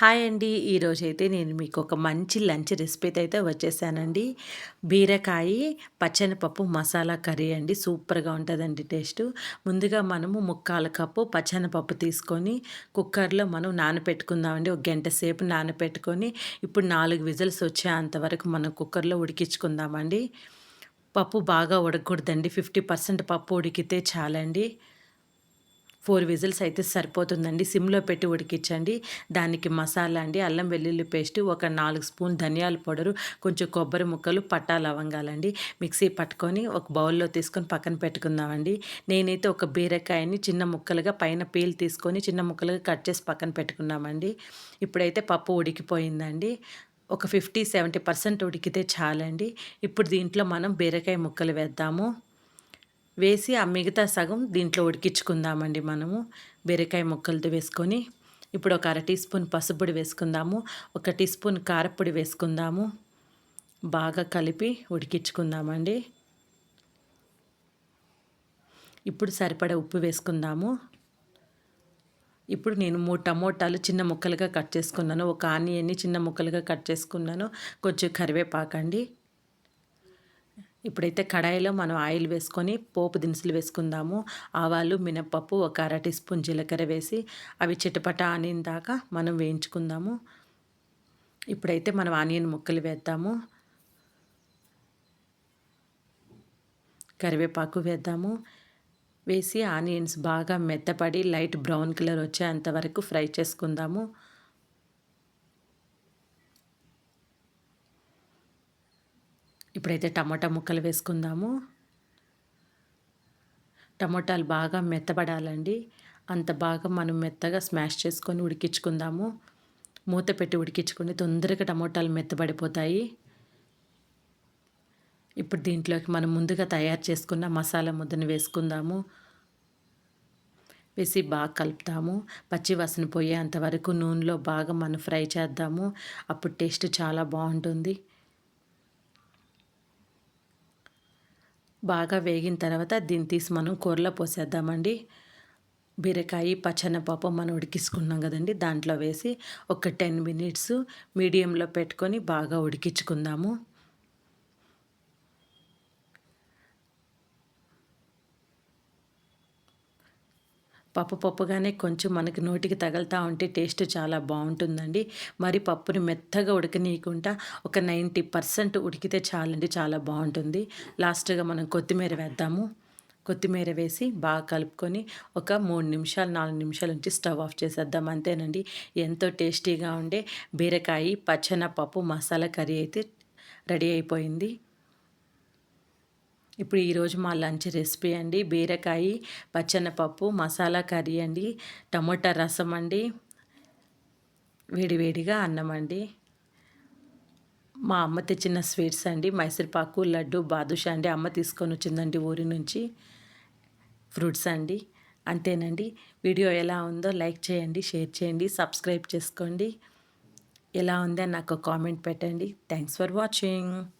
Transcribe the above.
Hi అండి. ఈరోజు అయితే నేను మీకు ఒక మంచి లంచ్ రెసిపీ అయితే వచ్చేసానండి. బీరకాయ పచ్చనిపప్పు మసాలా కర్రీ అండి. సూపర్గా ఉంటుందండి టేస్ట్. ముందుగా మనము ముక్కాల కప్పు పచ్చని పప్పు తీసుకొని కుక్కర్లో మనం నానపెట్టుకుందామండి. ఒక గంట సేపు నానపెట్టుకొని ఇప్పుడు నాలుగు విజిల్స్ వచ్చే అంతవరకు మనం కుక్కర్లో ఉడికించుకుందామండి. పప్పు బాగా ఉడకూడదండి ఫిఫ్టీ పర్సెంట్ పప్పు ఉడికితే చాలండి. ఫోర్ విజిల్స్ అయితే సరిపోతుందండి. సిమ్లో పెట్టి ఉడికించండి. దానికి మసాలా అండి అల్లం వెల్లుల్లి పేస్ట్ ఒక నాలుగు స్పూన్ ధనియాల పౌడరు కొంచెం కొబ్బరి ముక్కలు పట్టా లవంగాలండి. మిక్సీ పట్టుకొని ఒక బౌల్లో తీసుకొని పక్కన పెట్టుకుందామండి. నేనైతే ఒక బీరకాయని చిన్న ముక్కలుగా పైన పీల్ తీసుకొని చిన్న ముక్కలుగా కట్ చేసి పక్కన పెట్టుకున్నామండి ఇప్పుడైతే పప్పు ఉడికిపోయిందండి. ఒక ఫిఫ్టీ సెవెంటీ పర్సెంట్ ఉడికితే చాలండి. ఇప్పుడు దీంట్లో మనం బీరకాయ ముక్కలు వేద్దాము. వేసి ఆ మిగతా సగం దీంట్లో ఉడికించుకుందామండి మనము. బీరకాయ ముక్కలతో వేసుకొని ఇప్పుడు ఒక అర టీ స్పూన్ పసుపొడి వేసుకుందాము. ఒక టీ స్పూన్ కారపొడి వేసుకుందాము. బాగా కలిపి ఉడికించుకుందామండి. ఇప్పుడు సరిపడ ఉప్పు వేసుకుందాము. ఇప్పుడు నేను మూడు టమోటాలు చిన్న ముక్కలుగా కట్ చేసుకున్నాను. ఒక ఆనియన్ని చిన్న ముక్కలుగా కట్ చేసుకున్నాను. కొంచెం కరివేపాకండి. ఇప్పుడైతే కడాయిలో మనం ఆయిల్ వేసుకొని పోపు దినుసులు వేసుకుందాము. ఆవాలు మినప్పప్పు ఒక అర టీ స్పూన్ జీలకర్ర వేసి అవి చిటపట ఆనియన్ దాకా మనం వేయించుకుందాము. ఇప్పుడైతే మనం ఆనియన్ ముక్కలు వేద్దాము. కరివేపాకు వేద్దాము. వేసి ఆనియన్స్ బాగా మెత్తపడి లైట్ బ్రౌన్ కలర్ వచ్చేంత వరకు ఫ్రై చేసుకుందాము. ఇప్పుడైతే టమాటా ముక్కలు వేసుకుందాము. టమాటాలు బాగా మెత్తబడాలండి. అంత బాగా మనం మెత్తగా స్మాష్ చేసుకొని ఉడికించుకుందాము. మూత పెట్టి ఉడికించుకుని తొందరగా టమోటాలు మెత్తబడిపోతాయి. ఇప్పుడు దీంట్లోకి మనం ముందుగా తయారు చేసుకున్న మసాలా ముద్దను వేసుకుందాము. వేసి బాగా కలుపుతాము. పచ్చి వాసన పోయేంత వరకు నూనెలో బాగా మనం ఫ్రై చేద్దాము. అప్పుడు టేస్ట్ చాలా బాగుంటుంది. బాగా వేగిన తర్వాత దీన్ని తీసి మనం కూరలో పోసేద్దామండి. బీరకాయ పచ్చనపప్పు మనం ఉడికించుకున్నాం కదండి. దాంట్లో వేసి ఒక టెన్ మినిట్స్ మీడియంలో పెట్టుకొని బాగా ఉడికించుకుందాము. పప్పు పప్పుగానే కొంచెం మనకి నోటికి తగులుతూ ఉంటే టేస్ట్ చాలా బాగుంటుందండి. మరి పప్పుని మెత్తగా ఉడకనీయకుండా ఒక నైంటీ పర్సెంట్ ఉడికితే చాలండి చాలా బాగుంటుంది. లాస్ట్గా మనం కొత్తిమీర వేద్దాము. కొత్తిమీర వేసి బాగా కలుపుకొని ఒక మూడు నిమిషాలు నాలుగు నిమిషాల నుంచి స్టవ్ ఆఫ్ చేసేద్దాం. అంతేనండి. ఎంతో టేస్టీగా ఉండే బీరకాయ పచ్చన పప్పు మసాలా కర్రీ అయితే రెడీ అయిపోయింది. ఇప్పుడు ఈరోజు మా లంచ్ రెసిపీ అండి. బీరకాయ పచ్చనపప్పు మసాలా కర్రీ అండి. టమోటా రసం అండి. వేడివేడిగా అన్నం అండి. మా అమ్మ తెచ్చిన స్వీట్స్ అండి. మైసూర్పాకు లడ్డు బాదుషా అండి. అమ్మ తీసుకొని వచ్చిందండి ఊరి నుంచి. ఫ్రూట్స్ అండి. అంతేనండి. వీడియో ఎలా ఉందో లైక్ చేయండి షేర్ చేయండి సబ్స్క్రైబ్ చేసుకోండి. ఎలా ఉందో నాకు కామెంట్ పెట్టండి. Thanks for watching.